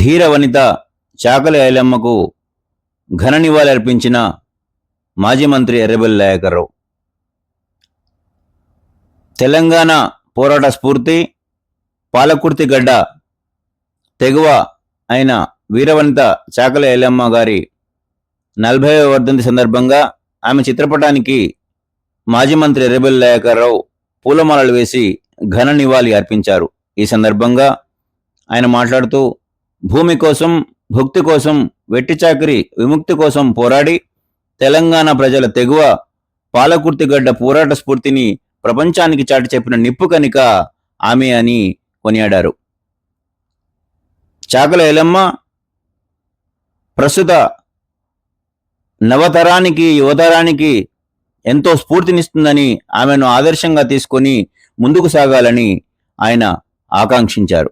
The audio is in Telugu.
ధీర వనిత చాకలి ఐలమ్మకు ఘన నివాళి అర్పించిన మాజీ మంత్రి ఎర్రబెల్లి నాయకరావు. తెలంగాణ పోరాట స్ఫూర్తి పాలకుర్తి గడ్డ తెగువ అయిన వీరవనిత చాకలి ఐలమ్మ గారి నలభై వర్ధంతి సందర్భంగా ఆమె చిత్రపటానికి మాజీ మంత్రి ఎర్రబెల్లి నాయకరావు పూలమాలలు వేసి ఘన నివాళి అర్పించారు. ఈ సందర్భంగా ఆయన మాట్లాడుతూ భూమి కోసం భుక్తి కోసం వెట్టి చాకరి విముక్తి కోసం పోరాడి తెలంగాణ ప్రజల తెగువ పాలకుర్తిగడ్డ పోరాట స్ఫూర్తిని ప్రపంచానికి చాటి చెప్పిన నిప్పు కనుక ఆమె అని కొనియాడారు. చాకల ఎలమ్మ ప్రస్తుత నవతరానికి యువతరానికి ఎంతో స్ఫూర్తినిస్తుందని ఆమెను ఆదర్శంగా తీసుకొని ముందుకు సాగాలని ఆయన ఆకాంక్షించారు.